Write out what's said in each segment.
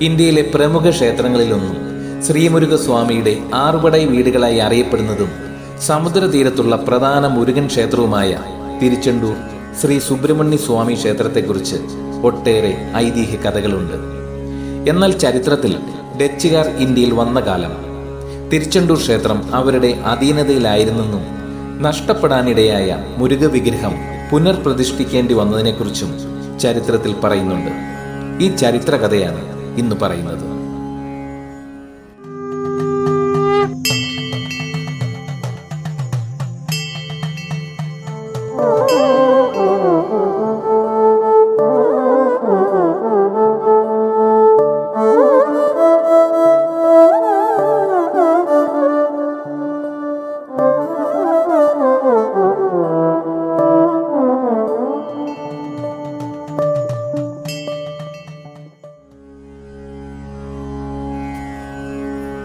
ഇന്ത്യയിലെ പ്രമുഖ ക്ഷേത്രങ്ങളിലൊന്നും ശ്രീമുരുകസ്വാമിയുടെ ആറുപടൈ വീടുകളായി അറിയപ്പെടുന്നതും സമുദ്രതീരത്തുള്ള പ്രധാന മുരുകൻ ക്ഷേത്രവുമായ തിരുച്ചെണ്ടൂർ ശ്രീ സുബ്രഹ്മണ്യ സ്വാമി ക്ഷേത്രത്തെക്കുറിച്ച് ഒട്ടേറെ ഐതിഹ്യ കഥകളുണ്ട്. എന്നാൽ ചരിത്രത്തിൽ ഡച്ചുകാർ ഇന്ത്യയിൽ വന്ന കാലം തിരുച്ചെണ്ടൂർ ക്ഷേത്രം അവരുടെ അധീനതയിലായിരുന്നെന്നും നഷ്ടപ്പെടാനിടയായ മുരുക വിഗ്രഹം പുനർപ്രതിഷ്ഠിക്കേണ്ടി വന്നതിനെക്കുറിച്ചും ചരിത്രത്തിൽ പറയുന്നുണ്ട്. ഈ ചരിത്ര കഥയാണ് ഇന്ന് പറയുന്നത്.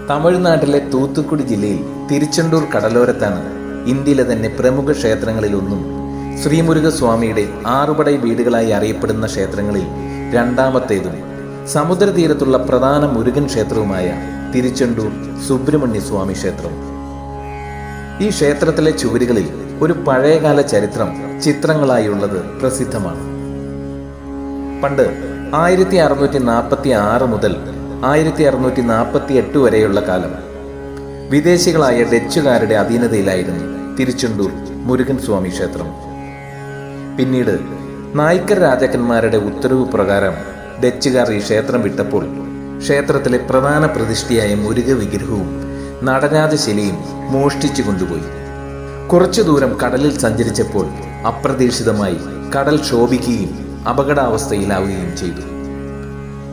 തമിഴ്നാട്ടിലെ തൂത്തുക്കുടി ജില്ലയിൽ തിരുച്ചെണ്ടൂർ കടലോരത്താണ് ഇന്ത്യയിലെ തന്നെ പ്രമുഖ ക്ഷേത്രങ്ങളിലൊന്നും ശ്രീമുരുകസ്വാമിയുടെ ആറുപടൈ വീടുകളായി അറിയപ്പെടുന്ന ക്ഷേത്രങ്ങളിൽ രണ്ടാമത്തേതും സമുദ്രതീരത്തുള്ള പ്രധാന മുരുകൻ ക്ഷേത്രവുമായ തിരുച്ചെണ്ടൂർ സുബ്രഹ്മണ്യ സ്വാമി ക്ഷേത്രം. ഈ ക്ഷേത്രത്തിലെ ചുവരുകളിൽ ഒരു പഴയകാല ചരിത്രം ചിത്രങ്ങളായുള്ളത് പ്രസിദ്ധമാണ്. പണ്ട് ആയിരത്തി അറുന്നൂറ്റി നാൽപ്പത്തി ആറ് മുതൽ ആയിരത്തി അറുന്നൂറ്റി നാൽപ്പത്തി എട്ട് വരെയുള്ള കാലം. വിദേശികളായ ഡച്ചുകാരുടെ അധീനതയിലായിരുന്നു തിരുച്ചെണ്ടൂർ മുരുകൻ സ്വാമി ക്ഷേത്രം. പിന്നീട് നായ്ക്കർ രാജാക്കന്മാരുടെ ഉത്തരവ് പ്രകാരം ഡച്ചുകാർ ഈ ക്ഷേത്രം വിട്ടപ്പോൾ ക്ഷേത്രത്തിലെ പ്രധാന പ്രതിഷ്ഠയായ മുരുക വിഗ്രഹവും നടരാജശിലയും മോഷ്ടിച്ചു കൊണ്ടുപോയി. കുറച്ചു ദൂരം കടലിൽ സഞ്ചരിച്ചപ്പോൾ അപ്രതീക്ഷിതമായി കടൽ ക്ഷോഭിക്കുകയും അപകടാവസ്ഥയിലാവുകയും ചെയ്തു.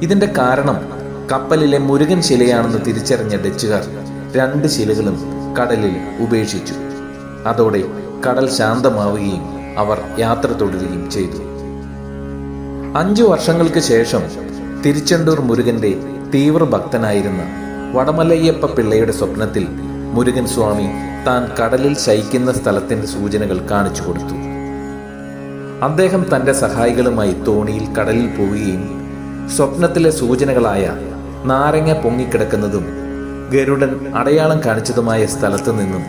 ഇതിന്റെ കാരണം കപ്പലിലെ മുരുകൻ ശിലയാണെന്ന് തിരിച്ചറിഞ്ഞ ഡച്ചുകാർ രണ്ട് ശിലകളും കടലിൽ ഉപേക്ഷിച്ചു. അതോടെ കടൽ ശാന്തമാവുകയും അവർ യാത്ര തുടരുകയും ചെയ്തു. അഞ്ചു വർഷങ്ങൾക്ക് ശേഷം തിരുച്ചെണ്ടൂർ മുരുകന്റെ തീവ്ര ഭക്തനായിരുന്ന വടമലയ്യപ്പ പിള്ളയുടെ സ്വപ്നത്തിൽ മുരുകൻ സ്വാമി താൻ കടലിൽ ശയിക്കുന്ന സ്ഥലത്തിന്റെ സൂചനകൾ കാണിച്ചു കൊടുത്തു. അദ്ദേഹം തന്റെ സഹായികളുമായി തോണിയിൽ കടലിൽ പോവുകയും സ്വപ്നത്തിലെ സൂചനകളായ നാരങ്ങ പൊങ്ങിക്കിടക്കുന്നതും ഗരുഡൻ അടയാളം കാണിച്ചതുമായ സ്ഥലത്തു നിന്നും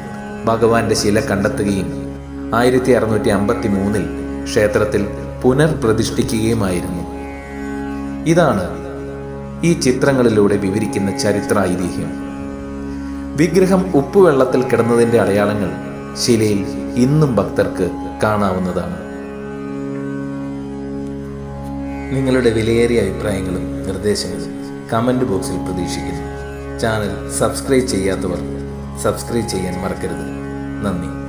ഭഗവാന്റെ ശില കണ്ടെത്തുകയും ആയിരത്തി അറുന്നൂറ്റി അമ്പത്തി മൂന്നിൽ ക്ഷേത്രത്തിൽ പുനർപ്രതിഷ്ഠിക്കുകയുമായിരുന്നു. ഇതാണ് ഈ ചിത്രങ്ങളിലൂടെ വിവരിക്കുന്ന ചരിത്ര ഐതിഹ്യം വിഗ്രഹം ഉപ്പുവെള്ളത്തിൽ കിടന്നതിന്റെ അടയാളങ്ങൾ ശിലയിൽ ഇന്നും ഭക്തർക്ക് കാണാവുന്നതാണ്. നിങ്ങളുടെ വിലയേറിയ അഭിപ്രായങ്ങളും നിർദ്ദേശങ്ങളും കമന്റ് ബോക്സിൽ പ്രതീക്ഷിക്കുന്നു. ചാനൽ സബ്സ്ക്രൈബ് ചെയ്യാത്തവർ സബ്സ്ക്രൈബ് ചെയ്യാൻ മറക്കരുത്. നന്ദി.